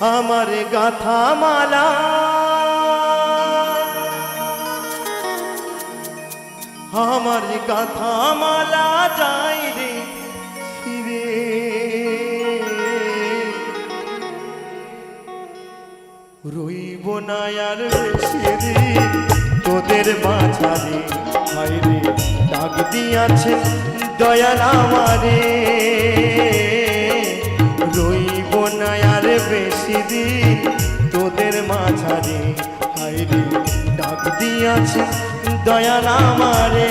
আমার গাথা মালা। আমার গাথা মালা যাই রে ফিরে রইব না আর সেরে তোদের মাঝারে হাইরে ডাক দিয়াছে দয়াল আমারে। রইব না আর বেশি দিন তোদের মাঝারে হাইরে ডাক দিয়াছে দয়াল আমারে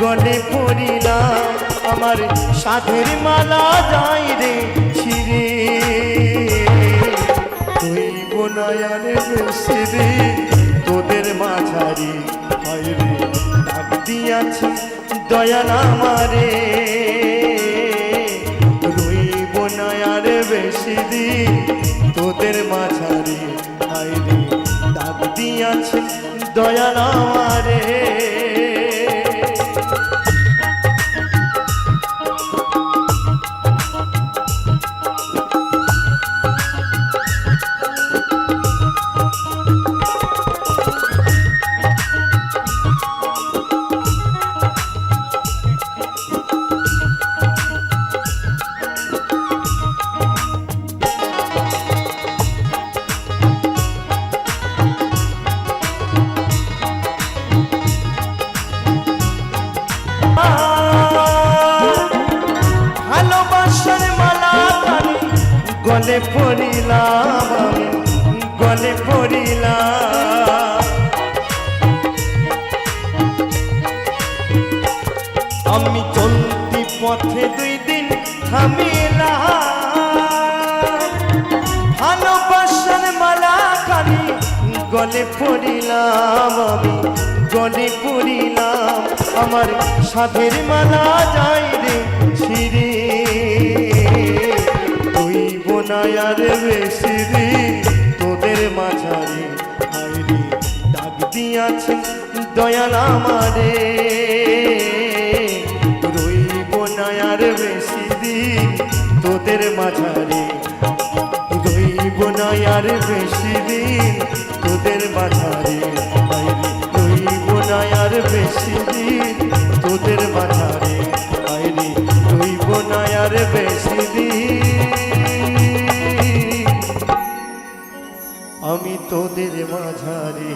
গলে পড়িলাম, আমার সাধের মালা যাই রে ছিড়ে তুই বোনায়ারে বেশি রে তোদের মাঝারি হয় রে। ডাক দিয়াছি দয়াল আমারে রইব না বেশি দিন তোদের মাঝারি হাইরে ডাক দিয়াছে দয়াল আমারে গলে পড়িলাম আমি গলে পড়িলাম। আমি চলতি পথে দুই দিন থামিলাম। ভালোবাসার মালা খানি গলে পড়িলাম আমি গলে পড়িলাম। আমার সাধের মালা যাই রে ছিড়ে। তুই বোনায়ার বেশি রে তোদের মাঝারে হাইরে ডাক দিয়াছে দয়াল আমারে রইব না আর বেশি দিন তোদের মাঝারে। রইব না আর বেশি দিন তোদের মাঝারে হায়রে, রইব না আর বেশি দিন তোদের মাঝারে হায়রে, রইব না আর বেশি দিন আমি তোদের মাঝারে